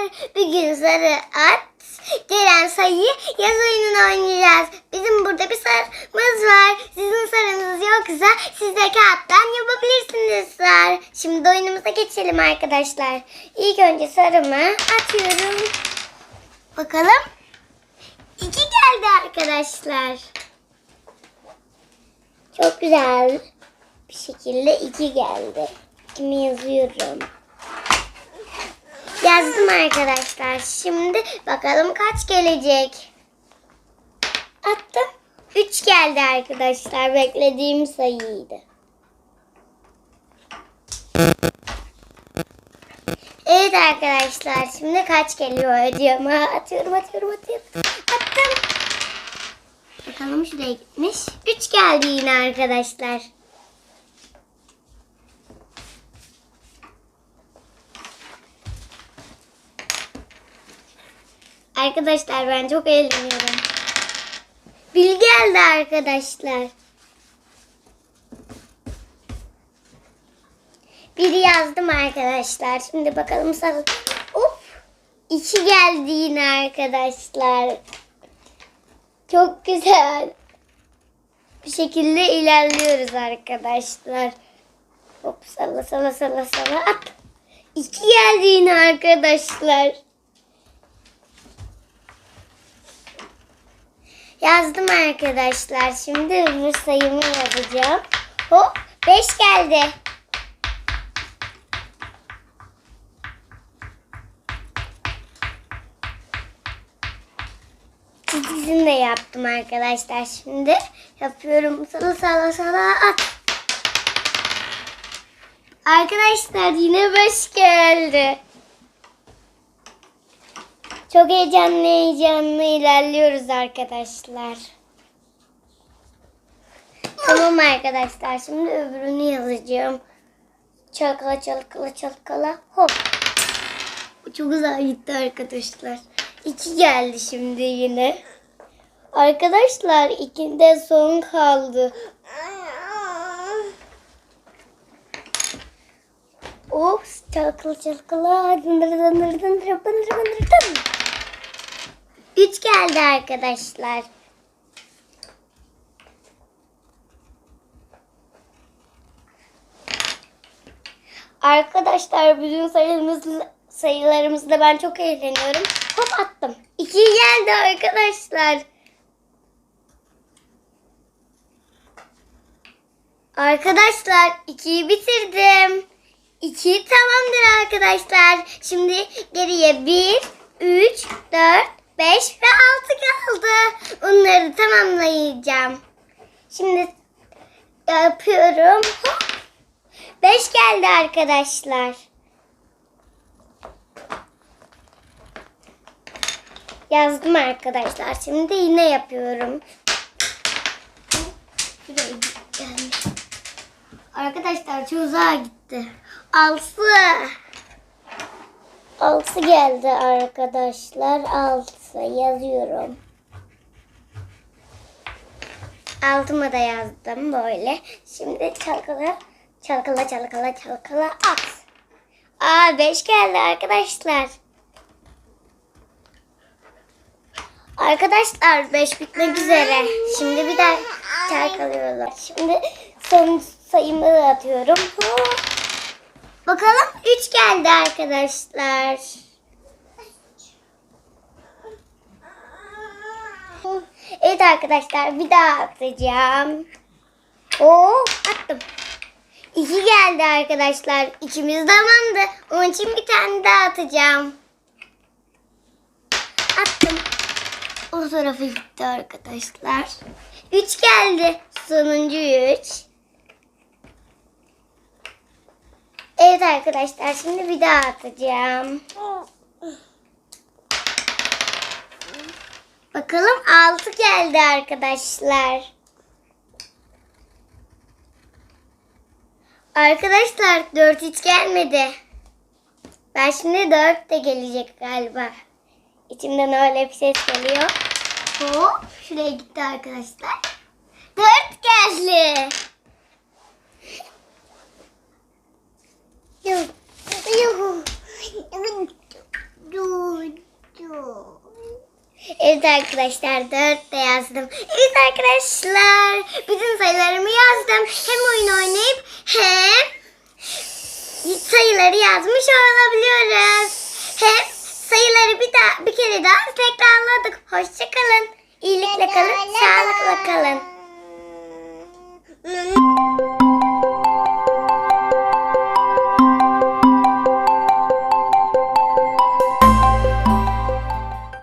her bir gün sarı at. Gelen sayıyı yaz oyununu oynayacağız. Bizim burada bir sarımız var. Sizin sarınız yoksa siz de kağıttan yapabilirsiniz sar. Şimdi oyunumuza geçelim arkadaşlar. İlk önce sarımı atıyorum. Bakalım. İki geldi arkadaşlar. Çok güzel bir şekilde iki geldi. Kimi yazıyorum. Yazdım arkadaşlar. Şimdi bakalım kaç gelecek. Attım. 3 geldi arkadaşlar. Beklediğim sayıydı. Evet arkadaşlar. Şimdi kaç geliyor ödüyorum. Atıyorum atıyorum atıyorum. Attım. Bakalım şuraya gitmiş. 3 geldi yine arkadaşlar. Arkadaşlar ben çok eğleniyorum. Bil geldi arkadaşlar. Biri yazdım arkadaşlar. Şimdi bakalım sarı. Hop. İki geldi yine arkadaşlar. Çok güzel. Bir şekilde ilerliyoruz arkadaşlar. Hop salla salla salla salla. At. İki geldi yine arkadaşlar. Yazdım arkadaşlar. Şimdi öbür sayımı yazacağım. Hop 5 geldi. Çizgisini de yaptım arkadaşlar. Şimdi yapıyorum. Sala sala sala. Arkadaşlar yine 5 geldi. Çok heyecanlı heyecanlı ilerliyoruz arkadaşlar. Tamam arkadaşlar şimdi öbürünü yazacağım. Çalkala çalkala çalkala hop. Çok güzel gitti arkadaşlar. İki geldi şimdi yine. Arkadaşlar ikinde son kaldı. Ops çalkala çalkala dındır dındır dındır dındır dındır dındır. Üç geldi arkadaşlar. Arkadaşlar bütün sayılarımızla, sayılarımızla ben çok eğleniyorum. Hop attım. İki geldi arkadaşlar. Arkadaşlar ikiyi bitirdim. İki tamamdır arkadaşlar. Şimdi geriye bir, üç, dört, beş ve altı kaldı. Onları tamamlayacağım. Şimdi yapıyorum. Hop. Beş geldi arkadaşlar. Yazdım arkadaşlar. Şimdi yine yapıyorum. Arkadaşlar çok uzağa gitti. Altı. Altı geldi arkadaşlar. Altı yazıyorum. Altıma da yazdım böyle. Şimdi çalkala çalkala çalkala çalkala at. Aa beş geldi arkadaşlar. Arkadaşlar 5 bitmek üzere. Şimdi bir daha çalkalıyorlar. Şimdi son sayımı da atıyorum. Bakalım 3 geldi arkadaşlar. Evet arkadaşlar bir daha atacağım. Oo attım. 2 geldi arkadaşlar. İkimiz tamamdı. Onun için bir tane daha atacağım. Attım. O tarafa gitti arkadaşlar. 3 geldi. Sonuncu 3. Evet arkadaşlar şimdi bir daha atacağım. Bakalım 6 geldi arkadaşlar. Arkadaşlar 4 hiç gelmedi. Ben şimdi 4 de gelecek galiba. İçimden öyle bir ses geliyor. Hop şuraya gitti arkadaşlar. 4 geldi. Yuh. Yuh. Evet Evet arkadaşlar 4 de yazdım. Evet arkadaşlar bütün sayılarımı yazdım. Hem oyun oynayıp hem sayıları yazmış olabiliyoruz. Hem sayıları bir daha bir kere daha tekrarladık. Hoşçakalın. İyilikle kalın, sağlıkla